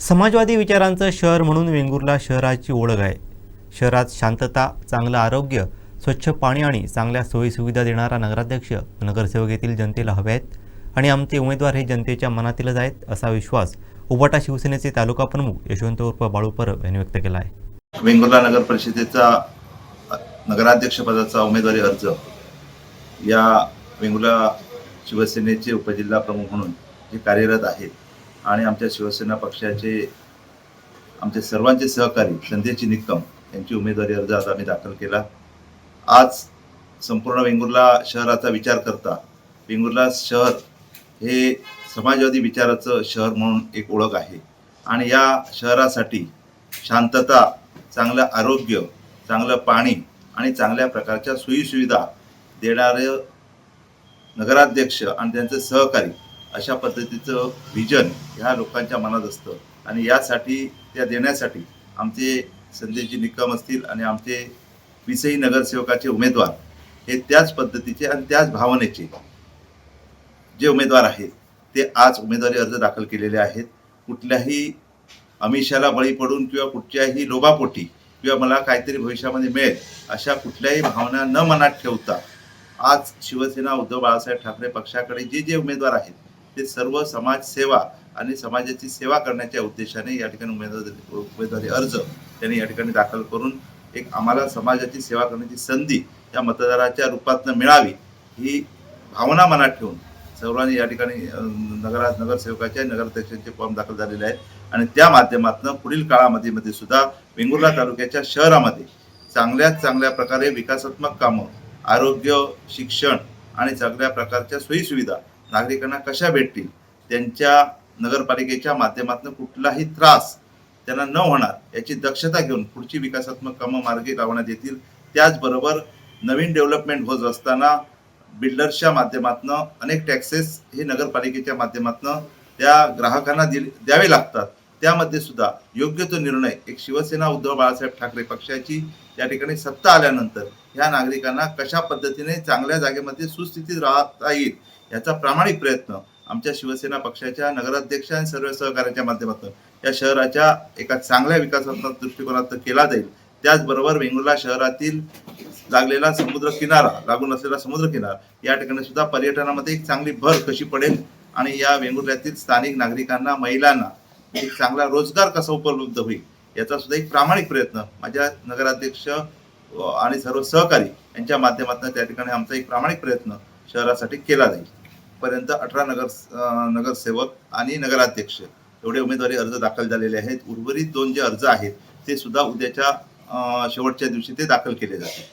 समाजवादी विचारांचं शहर म्हणून वेंगुर्ला शहराची ओळख आहे. शहरात शांतता चांगलं आरोग्य स्वच्छ पाणी आणि चांगल्या सोयीसुविधा देणारा नगराध्यक्ष नगरसेवक येथील जनतेला हवे आहेत आणि आमचे उमेदवार हे जनतेच्या मनातीलच आहेत असा विश्वास उबाटा शिवसेनेचे तालुका प्रमुख यशवंत उर्फ बाळू परब यांनी व्यक्त केला आहे. वेंगुर्ला नगर परिषदेचा नगराध्यक्षपदाचा उमेदवारी अर्ज या वेंगुर्ला शिवसेनेचे उपजिल्हा प्रमुख म्हणून जे कार्यरत आहेत आणि आमच्या शिवसेना पक्षाचे आमचे सर्वांचे सहकारी संदेशजी निकम यांची उमेदवारी अर्ज आज आम्ही दाखल केला. आज संपूर्ण वेंगुर्ला शहराचा विचार करता वेंगुर्ला शहर हे समाजवादी विचाराचं शहर म्हणून एक ओळख आहे. आणि या शहरासाठी शांतता चांगलं आरोग्य चांगलं पाणी आणि चांगल्या प्रकारच्या सोयीसुविधा देणारं नगराध्यक्ष आणि त्यांचे सहकारी अशा पद्धतीचं विजन ह्या लोकांच्या मनात असतं. आणि यासाठी त्या देण्यासाठी आमचे संदेशजी निकम असतील आणि आमचे विसई नगरसेवकाचे उमेदवार हे त्याच पद्धतीचे आणि त्याच भावनेचे जे उमेदवार आहेत ते आज उमेदवारी अर्ज दाखल केलेले आहेत. कुठल्याही अमिषाला बळी पडून किंवा कुठच्याही लोभापोटी किंवा मला काहीतरी भविष्यामध्ये मिळेल अशा कुठल्याही भावना न मनात ठेवता आज शिवसेना उद्धव बाळासाहेब ठाकरे पक्षाकडे जे जे उमेदवार आहेत ते सर्व समाजसेवा आणि समाजाची सेवा करण्याच्या उद्देशाने या ठिकाणी उमेदवारी उमेदवारी अर्ज त्यांनी या ठिकाणी दाखल करून एक आम्हाला समाजाची सेवा करण्याची संधी या मतदाराच्या रूपातनं मिळावी ही भावना मनात ठेवून सर्वांनी या ठिकाणी नगरा नगरसेवकाचे नगराध्यक्षांचे फॉर्म दाखल झालेले आहेत. आणि त्या माध्यमातून पुढील काळामध्ये मध्ये सुद्धा वेंगुर्ला तालुक्याच्या शहरामध्ये चांगल्यात चांगल्या प्रकारे विकासात्मक कामं आरोग्य शिक्षण आणि चांगल्या प्रकारच्या सोयीसुविधा नागरिकांना कशा भेटतील त्यांच्या नगरपालिकेच्या माध्यमातून कुठलाही त्रास त्यांना न होणार याची दक्षता घेऊन पुढची विकासात्मक कामं मार्गी लावण्यात येतील. त्याचबरोबर नवीन डेव्हलपमेंट होत असताना बिल्डर्सच्या माध्यमातून अनेक टॅक्सेस हे नगरपालिकेच्या माध्यमातून त्या ग्राहकांना दिल द्यावे लागतात. त्यामध्ये सुद्धा योग्य तो निर्णय एक शिवसेना उद्धव बाळासाहेब ठाकरे पक्षाची या ठिकाणी सत्ता आल्यानंतर ह्या नागरिकांना कशा पद्धतीने चांगल्या जागेमध्ये सुस्थितीत राहता येईल याचा प्रामाणिक प्रयत्न आमच्या शिवसेना पक्षाच्या नगराध्यक्ष आणि सर्व सहकार्याच्या माध्यमातून या शहराच्या एका चांगल्या विकासात्मक दृष्टिकोनातून केला जाईल. त्याचबरोबर वेंगुर्ला शहरातील लागलेला समुद्र किनारा लागून असलेला समुद्र किनारा या ठिकाणी सुद्धा पर्यटनामध्ये एक चांगली भर कशी पडेल आणि या वेंगुर्ल्यातील स्थानिक नागरिकांना महिलांना एक चांगला रोजगार कसा उपलब्ध होईल याचा सुद्धा एक प्रामाणिक प्रयत्न माझ्या नगराध्यक्ष आणि सर्व सहकारी यांच्या माध्यमातून त्या ठिकाणी आमचा एक प्रामाणिक प्रयत्न शहरासाठी केला जाईल. पर्यंत अठरा नगर नगरसेवक आणि नगराध्यक्ष एवढे उमेदवारी अर्ज दाखल झालेले आहेत. उर्वरित दोन जे अर्ज आहेत ते सुद्धा उद्याच्या शेवटच्या दिवशी ते दाखल केले जातील.